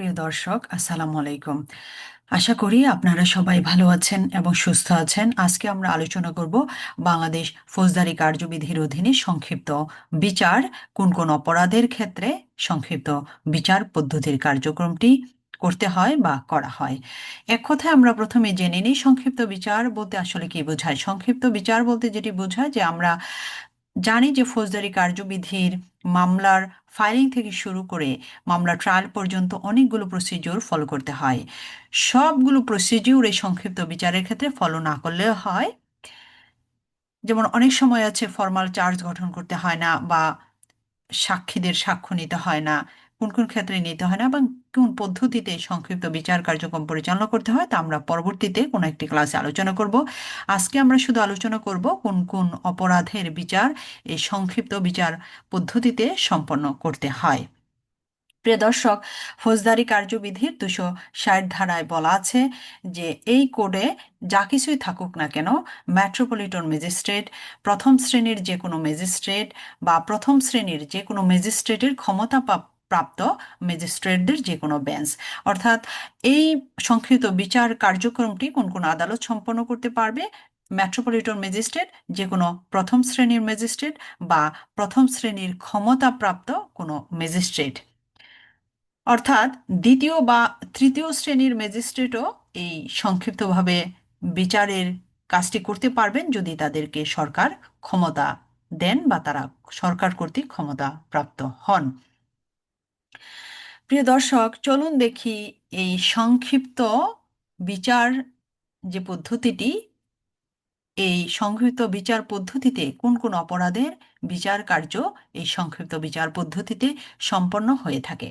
প্রিয় দর্শক, আসসালামু আলাইকুম। আশা করি আপনারা সবাই ভালো আছেন এবং সুস্থ আছেন। আজকে আমরা আলোচনা করব বাংলাদেশ ফৌজদারি কার্যবিধির অধীনে সংক্ষিপ্ত বিচার, কোন কোন অপরাধের ক্ষেত্রে সংক্ষিপ্ত বিচার পদ্ধতির কার্যক্রমটি করতে হয় বা করা হয়। এক কথায় আমরা প্রথমে জেনে নিই, সংক্ষিপ্ত বিচার বলতে আসলে কি বোঝায়? সংক্ষিপ্ত বিচার বলতে যেটি বোঝায় যে আমরা জানি যে ফৌজদারি কার্যবিধির মামলার ফাইলিং থেকে শুরু করে মামলা ট্রায়াল পর্যন্ত অনেকগুলো প্রসিডিউর ফলো করতে হয়। সবগুলো প্রসিডিউর এই সংক্ষিপ্ত বিচারের ক্ষেত্রে ফলো না করলেও হয়। যেমন অনেক সময় আছে ফর্মাল চার্জ গঠন করতে হয় না বা সাক্ষীদের সাক্ষ্য নিতে হয় না। কোন কোন ক্ষেত্রে নিতে হয় না এবং কোন পদ্ধতিতে সংক্ষিপ্ত বিচার কার্যক্রম পরিচালনা করতে হয় তা আমরা পরবর্তীতে কোনো একটি ক্লাসে আলোচনা করব। আজকে আমরা শুধু আলোচনা করব কোন কোন অপরাধের বিচার, এই সংক্ষিপ্ত বিচার পদ্ধতিতে সম্পন্ন করতে হয়। প্রিয় দর্শক, ফৌজদারি কার্যবিধির দুশো ষাট ধারায় বলা আছে যে এই কোডে যা কিছুই থাকুক না কেন, মেট্রোপলিটন ম্যাজিস্ট্রেট, প্রথম শ্রেণির যে কোনো ম্যাজিস্ট্রেট বা প্রথম শ্রেণির যে কোনো ম্যাজিস্ট্রেটের ক্ষমতা প্রাপ্ত ম্যাজিস্ট্রেটদের যে কোনো বেঞ্চ। অর্থাৎ এই সংক্ষিপ্ত বিচার কার্যক্রমটি কোন কোন আদালত সম্পন্ন করতে পারবে? মেট্রোপলিটন ম্যাজিস্ট্রেট, যে কোনো প্রথম শ্রেণির ম্যাজিস্ট্রেট বা প্রথম শ্রেণির ক্ষমতাপ্রাপ্ত কোনো ম্যাজিস্ট্রেট। অর্থাৎ দ্বিতীয় বা তৃতীয় শ্রেণির ম্যাজিস্ট্রেটও এই সংক্ষিপ্তভাবে বিচারের কাজটি করতে পারবেন যদি তাদেরকে সরকার ক্ষমতা দেন বা তারা সরকার কর্তৃক ক্ষমতা প্রাপ্ত হন। প্রিয় দর্শক, চলুন দেখি এই সংক্ষিপ্ত বিচার যে পদ্ধতিটি, এই সংক্ষিপ্ত বিচার পদ্ধতিতে কোন কোন অপরাধের বিচার কার্য এই সংক্ষিপ্ত বিচার পদ্ধতিতে সম্পন্ন হয়ে থাকে।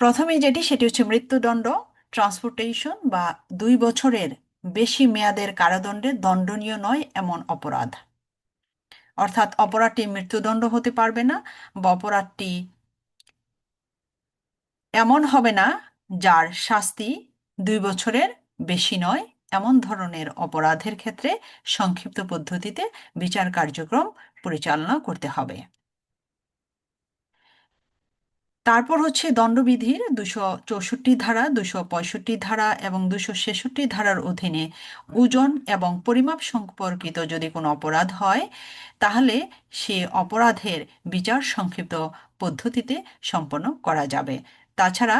প্রথমে যেটি, সেটি হচ্ছে মৃত্যুদণ্ড, ট্রান্সপোর্টেশন বা দুই বছরের বেশি মেয়াদের কারাদণ্ডে দণ্ডনীয় নয় এমন অপরাধ। অর্থাৎ অপরাধটি মৃত্যুদণ্ড হতে পারবে না বা অপরাধটি এমন হবে না যার শাস্তি দুই বছরের বেশি নয়। এমন ধরনের অপরাধের ক্ষেত্রে সংক্ষিপ্ত পদ্ধতিতে বিচার কার্যক্রম পরিচালনা করতে হবে। তারপর হচ্ছে দণ্ডবিধির দুশো চৌষট্টি ধারা, দুশো পঁয়ষট্টি ধারা এবং দুশো ছেষট্টি ধারার অধীনে ওজন এবং পরিমাপ সম্পর্কিত যদি কোনো অপরাধ হয়, তাহলে সে অপরাধের বিচার সংক্ষিপ্ত পদ্ধতিতে সম্পন্ন করা যাবে। তাছাড়া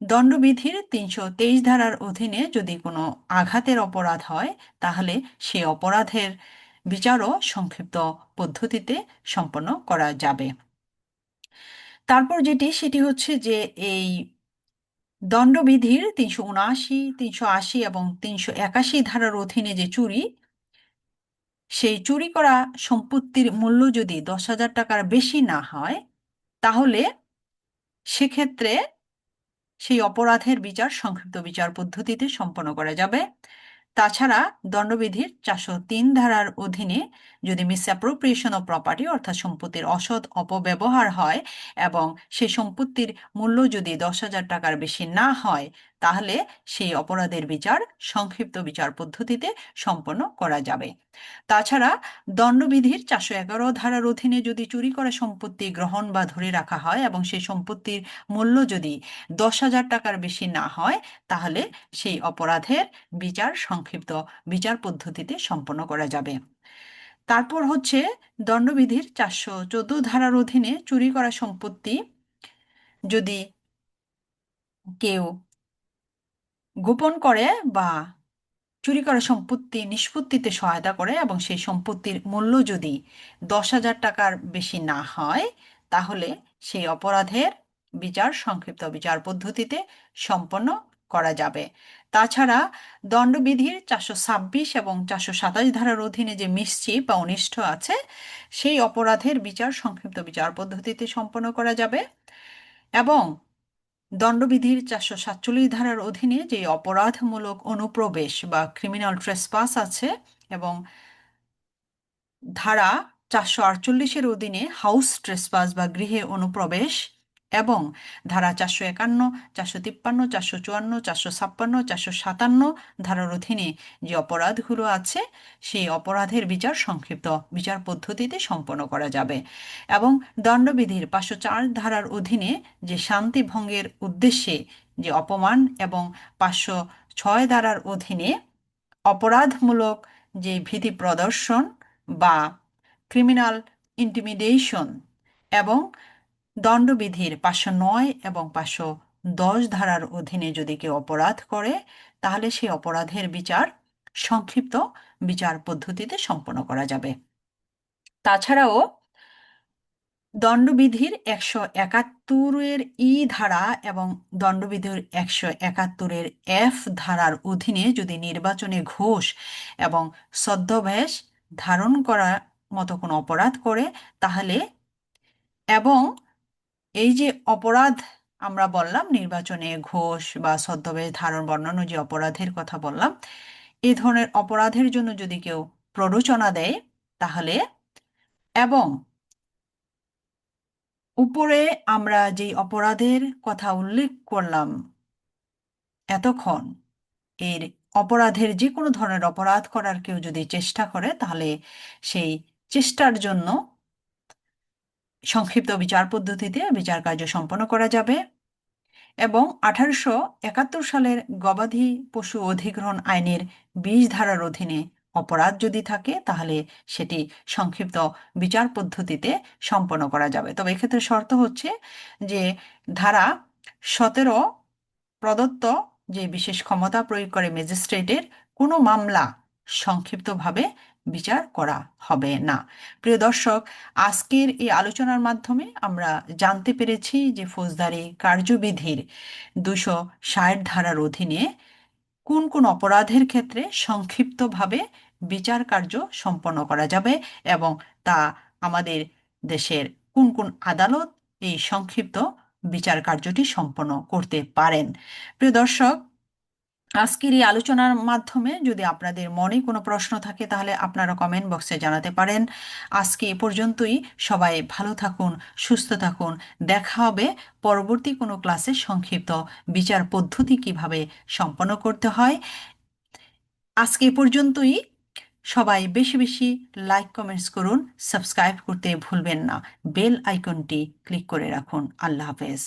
দণ্ডবিধির তিনশো তেইশ ধারার অধীনে যদি কোনো আঘাতের অপরাধ হয়, তাহলে সে অপরাধের বিচারও সংক্ষিপ্ত পদ্ধতিতে সম্পন্ন করা যাবে। তারপর যেটি, সেটি হচ্ছে যে এই দণ্ডবিধির তিনশো উনআশি, তিনশো আশি এবং তিনশো একাশি ধারার অধীনে যে চুরি, সেই চুরি করা সম্পত্তির মূল্য যদি দশ হাজার টাকার বেশি না হয়, তাহলে সেক্ষেত্রে সেই অপরাধের বিচার সংক্ষিপ্ত বিচার পদ্ধতিতে সম্পন্ন করা যাবে। তাছাড়া দণ্ডবিধির চারশো তিন ধারার অধীনে যদি মিসঅ্যাপ্রোপ্রিয়েশন অফ প্রপার্টি অর্থাৎ সম্পত্তির অসৎ অপব্যবহার হয় এবং সেই সম্পত্তির মূল্য যদি দশ হাজার টাকার বেশি না হয় তাহলে সেই অপরাধের বিচার সংক্ষিপ্ত বিচার পদ্ধতিতে সম্পন্ন করা যাবে। তাছাড়া দণ্ডবিধির চারশো এগারো ধারার অধীনে যদি চুরি করা সম্পত্তি গ্রহণ বা ধরে রাখা হয় এবং সেই সম্পত্তির মূল্য যদি দশ হাজার টাকার বেশি না হয়, তাহলে সেই অপরাধের বিচার সংক্ষিপ্ত বিচার পদ্ধতিতে সম্পন্ন করা যাবে। তারপর হচ্ছে দণ্ডবিধির চারশো চোদ্দ ধারার অধীনে চুরি করা সম্পত্তি যদি কেউ গোপন করে বা চুরি করা সম্পত্তি নিষ্পত্তিতে সহায়তা করে এবং সেই সম্পত্তির মূল্য যদি দশ হাজার টাকার বেশি না হয়, তাহলে সেই অপরাধের বিচার, সংক্ষিপ্ত বিচার পদ্ধতিতে সম্পন্ন করা যাবে। তাছাড়া দণ্ডবিধির চারশো ছাব্বিশ এবং চারশো সাতাশ ধারার অধীনে যে মিসচিপ বা অনিষ্ঠ আছে, সেই অপরাধের বিচার, সংক্ষিপ্ত বিচার পদ্ধতিতে সম্পন্ন করা যাবে। এবং দণ্ডবিধির চারশো সাতচল্লিশ ধারার অধীনে যে অপরাধমূলক অনুপ্রবেশ বা ক্রিমিনাল ট্রেসপাস আছে এবং ধারা চারশো আটচল্লিশের অধীনে হাউস ট্রেসপাস বা গৃহে অনুপ্রবেশ এবং ধারা চারশো একান্ন, চারশো তিপ্পান্ন, চারশো চুয়ান্ন, চারশো ছাপ্পান্ন, চারশো সাতান্ন ধারার অধীনে যে অপরাধগুলো আছে, সেই অপরাধের বিচার সংক্ষিপ্ত বিচার পদ্ধতিতে সম্পন্ন করা যাবে। এবং দণ্ডবিধির পাঁচশো চার ধারার অধীনে যে শান্তি ভঙ্গের উদ্দেশ্যে যে অপমান এবং পাঁচশো ছয় ধারার অধীনে অপরাধমূলক যে ভীতি প্রদর্শন বা ক্রিমিনাল ইন্টিমিডেশন এবং দণ্ডবিধির পাঁচশো নয় এবং পাঁচশো দশ ধারার অধীনে যদি কেউ অপরাধ করে, তাহলে সেই অপরাধের বিচার সংক্ষিপ্ত বিচার পদ্ধতিতে সম্পন্ন করা যাবে। তাছাড়াও দণ্ডবিধির একশো একাত্তরের ই ধারা এবং দণ্ডবিধির একশো একাত্তরের এফ ধারার অধীনে যদি নির্বাচনে ঘোষ এবং ছদ্মবেশ ধারণ করার মতো কোনো অপরাধ করে, তাহলে এবং এই যে অপরাধ আমরা বললাম, নির্বাচনে ঘোষ বা ছদ্মবেশ ধারণ বর্ণনা যে অপরাধের কথা বললাম এই ধরনের অপরাধের জন্য যদি কেউ প্ররোচনা দেয়, তাহলে এবং উপরে আমরা যেই অপরাধের কথা উল্লেখ করলাম, এতক্ষণ এর অপরাধের যে কোনো ধরনের অপরাধ করার কেউ যদি চেষ্টা করে, তাহলে সেই চেষ্টার জন্য সংক্ষিপ্ত বিচার পদ্ধতিতে বিচার কার্য সম্পন্ন করা যাবে এবং আঠারোশো একাত্তর সালের গবাদি পশু অধিগ্রহণ আইনের বিশ ধারার অধীনে অপরাধ যদি থাকে, তাহলে সেটি সংক্ষিপ্ত বিচার পদ্ধতিতে সম্পন্ন করা যাবে। তবে এক্ষেত্রে শর্ত হচ্ছে যে ধারা সতেরো প্রদত্ত যে বিশেষ ক্ষমতা প্রয়োগ করে ম্যাজিস্ট্রেটের কোনো মামলা সংক্ষিপ্তভাবে বিচার করা হবে না। প্রিয় দর্শক, আজকের এই আলোচনার মাধ্যমে আমরা জানতে পেরেছি যে ফৌজদারি কার্যবিধির দুশো ষাট ধারার অধীনে কোন কোন অপরাধের ক্ষেত্রে সংক্ষিপ্তভাবে বিচার কার্য সম্পন্ন করা যাবে এবং তা আমাদের দেশের কোন কোন আদালত এই সংক্ষিপ্ত বিচার কার্যটি সম্পন্ন করতে পারেন। প্রিয় দর্শক আজকের এই আলোচনার মাধ্যমে যদি আপনাদের মনে কোনো প্রশ্ন থাকে, তাহলে আপনারা কমেন্ট বক্সে জানাতে পারেন। আজকে এ পর্যন্তই। সবাই ভালো থাকুন, সুস্থ থাকুন। দেখা হবে পরবর্তী কোনো ক্লাসে সংক্ষিপ্ত বিচার পদ্ধতি কীভাবে সম্পন্ন করতে হয়। আজকে এ পর্যন্তই। সবাই বেশি বেশি লাইক কমেন্টস করুন। সাবস্ক্রাইব করতে ভুলবেন না। বেল আইকনটি ক্লিক করে রাখুন। আল্লাহ হাফেজ।